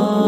Oh.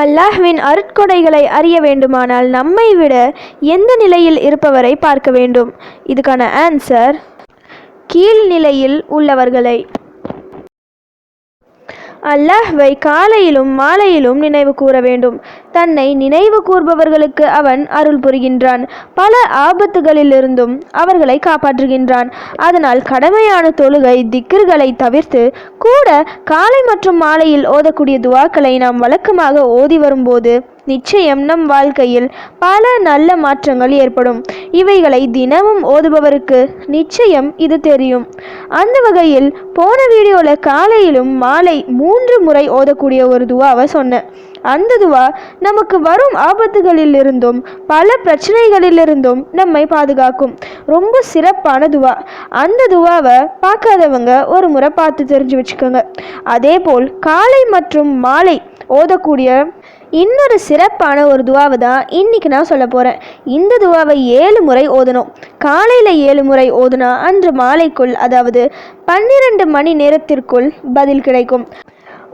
அல்லாஹ்வின் அருட்கொடைகளை அறிய வேண்டுமானால் நம்மை விட எந்த நிலையில் இருப்பவரை பார்க்க வேண்டும். இதுக்கான ஆன்சர் கீழ்நிலையில் உள்ளவர்களை. அல்லாஹ்வை காலையிலும் மாலையிலும் நினைவு கூற வேண்டும். தன்னை நினைவு கூர்பவர்களுக்கு அவன் அருள் புரிகின்றான். பல ஆபத்துகளிலிருந்தும் அவர்களை காப்பாற்றுகின்றான். அதனால் கடமையான தொழுகை திக்ருகளை தவிர்த்து கூட காலை மற்றும் மாலையில் ஓதக்கூடிய துவாக்களை நாம் வழக்கமாக ஓதி வரும்போது நிச்சயம் நம் வாழ்க்கையில் பல நல்ல மாற்றங்கள் ஏற்படும். இவைகளை தினமும் ஓதுபவருக்கு நிச்சயம் இது தெரியும். அந்த வகையில் போன வீடியோவில் காலையிலும் மாலை மூன்று முறை ஓதக்கூடிய ஒரு துவாவை சொன்னேன் அந்த துவா நமக்கு வரும் ஆபத்துகளிலிருந்தும் பல பிரச்சனைகளிலிருந்தும் நம்மை பாதுகாக்கும். ரொம்ப சிறப்பான துவா. அந்த துவாவை பார்க்காதவங்க ஒரு முறை பார்த்து தெரிஞ்சு வச்சுக்கோங்க. அதே போல் காலை மற்றும் மாலை ஓதக்கூடிய இன்னொரு சிறப்பான ஒரு துவாவை தான் இன்றைக்கி நான் சொல்ல போகிறேன் இந்த துவாவை ஏழு முறை ஓதணும். காலையில் ஏழு முறை ஓதுனா அன்று மாலைக்குள் அதாவது பன்னிரண்டு மணி நேரத்திற்குள் பதில் கிடைக்கும்.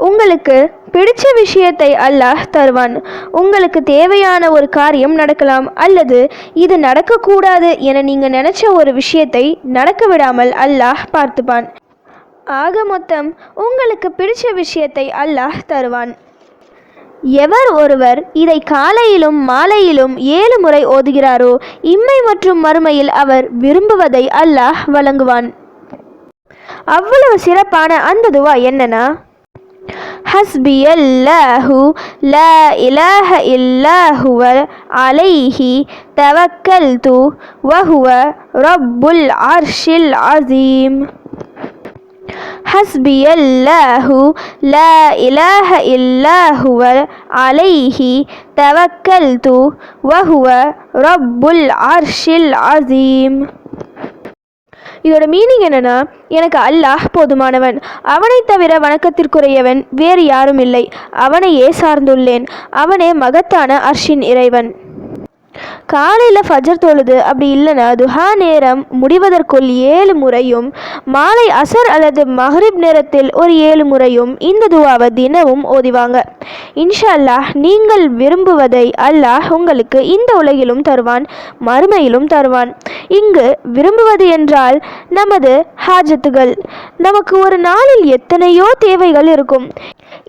உங்களுக்கு பிடிச்ச விஷயத்தை அல்லாஹ் தருவான். உங்களுக்கு தேவையான ஒரு காரியம் நடக்கலாம் அல்லது இது நடக்கக்கூடாது என நீங்கள் நினச்ச ஒரு விஷயத்தை நடக்க விடாமல் அல்லாஹ் பார்த்துப்பான். ஆக மொத்தம் உங்களுக்கு பிடிச்ச விஷயத்தை அல்லாஹ் தருவான். எவர் ஒருவர் இதை காலையிலும் மாலையிலும் ஏழு முறை ஓதுகிறாரோ இம்மை மற்றும் மறுமையில் அவர் விரும்புவதை அல்லாஹ் வழங்குவான். அவ்வளவு சிறப்பான அந்த துவா என்னன்னா ஹஸ்பி அல்லாஹு ல இலாஹ இல்லாஹுவ அலைஹி தவக்கல் து வஹுவ ரப்புல் அர்ஷில் அசீம் ஹஸ்பி லஹு ல இலஹ இல்லஹுவ அலைஹி தவக்கல் து வஹுவ ரப்புல் அர்ஷில் அசீம் இதோட மீனிங் என்னென்னா எனக்கு அல்லாஹ் போதுமானவன். அவனைத் தவிர வணக்கத்திற்குரியவன் வேறு யாரும் இல்லை அவனையே சார்ந்துள்ளேன். அவனே மகத்தான அர்ஷின் இறைவன். காலையில் ஃபஜர் தொழுது அப்படி இல்லைன்னா துஹா நேரம் முடிவதற்குள் ஏழு முறையும் மாலை அசர் அல்லது மஹ்ரிப் நேரத்தில் ஒரு ஏழு முறையும் இந்த துவாவை தினமும் ஓதிவாங்க. இன்ஷா அல்லாஹ் நீங்கள் விரும்புவதை அல்லாஹ் உங்களுக்கு இந்த உலகிலும் தருவான் மறுமையிலும் தருவான். இங்கு விரும்புவது என்றால் நமது ஹாஜத்துகள். நமக்கு ஒரு நாளில் எத்தனையோ தேவைகள் இருக்கும்.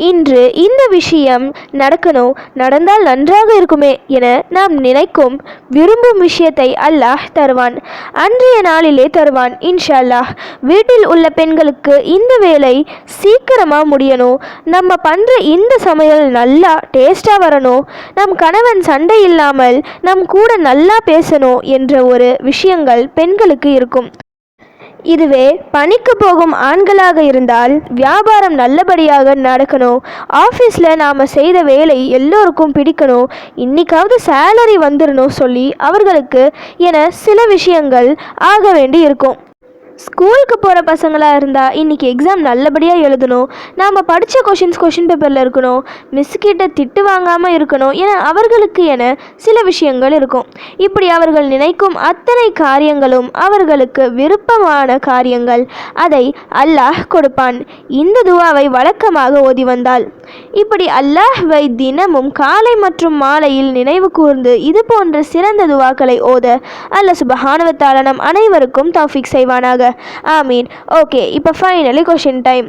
இன்று இந்த விஷயம் நடக்கணும் நடந்தால் நன்றாக இருக்குமே என நாம் நினைக்கும் விரும்பும் விஷயத்தை அல்லாஹ் தருவான். அன்றைய நாளிலே தருவான் இன்ஷா அல்லாஹ் வீட்டில் உள்ள பெண்களுக்கு இந்த வேலை சீக்கிரமாக முடியணும். நம்ம பண்ணுற இந்த சமையல் நல்லா டேஸ்ட்டாக வரணும். நம் கணவன் சண்டை இல்லாமல் நம் கூட நல்லா பேசணும் என்ற ஒரு விஷயங்கள் பெண்களுக்கு இருக்கும். இதுவே பணிக்கு போகும் ஆண்களாக இருந்தால் வியாபாரம் நல்லபடியாக நடக்கணும். ஆஃபீஸில் நாம் செய்த வேலை எல்லோருக்கும் பிடிக்கணும். இன்னைக்காவது சேலரி வந்துடணும் சொல்லி அவர்களுக்கு என சில விஷயங்கள் ஆக வேண்டி இருக்கும் ஸ்கூலுக்கு போகிற பசங்களாக இருந்தால் இன்றைக்கி எக்ஸாம் நல்லபடியாக எழுதணும். நாம் படித்த கொஷின்ஸ் கொஷின் பேப்பரில் இருக்கணும். மிஸ் திட்டு வாங்காமல் இருக்கணும் என அவர்களுக்கு என சில விஷயங்கள் இருக்கும். இப்படி அவர்கள் நினைக்கும் அத்தனை காரியங்களும் அவர்களுக்கு விருப்பமான காரியங்கள். அதை அல்லாஹ் கொடுப்பான். இந்த துவாவை வழக்கமாக ஓதி வந்தால். இப்படி அல்லாஹ்வை தினமும் காலை மற்றும் மாலையில் நினைவு கூர்ந்து இது போன்ற சிறந்த துவாக்களை ஓத அல்ல சுபஹானுவத்தால நம் அனைவருக்கும் தௌஃபிக் செய்வானாக. ஆமீன். ஓகே இப்போ ஃபைனலி கொஷின் டைம்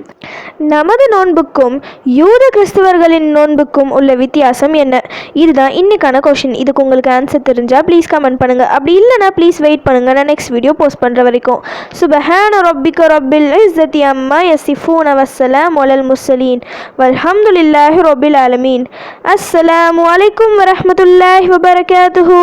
நமது நோன்புக்கும் யூத கிறிஸ்துவர்களின் நோன்புக்கும் உள்ள வித்தியாசம் என்ன? இதுதான் இன்னைக்கான கொஷின் இதுக்கு உங்களுக்கு ஆன்சர் தெரிஞ்சால் ப்ளீஸ் கமெண்ட் பண்ணுங்கள் அப்படி இல்லைனா ப்ளீஸ் வெயிட் பண்ணுங்கள் நான் நெக்ஸ்ட் வீடியோ போஸ்ட் பண்ணுற வரைக்கும். சுபஹான ரொப்பிக்க ரொப்பில் இஸ்ஸத்தி அம்மா யசிஃபூன் வசலாம் ஒலல் முஸ்லீன் வல்ஹம்துலில்லாஹி ரொபில் ஆலமீன். அஸ்ஸலாமு அலைக்கும் வரஹ்மத்துல்லாஹி வபரகாத்துஹு.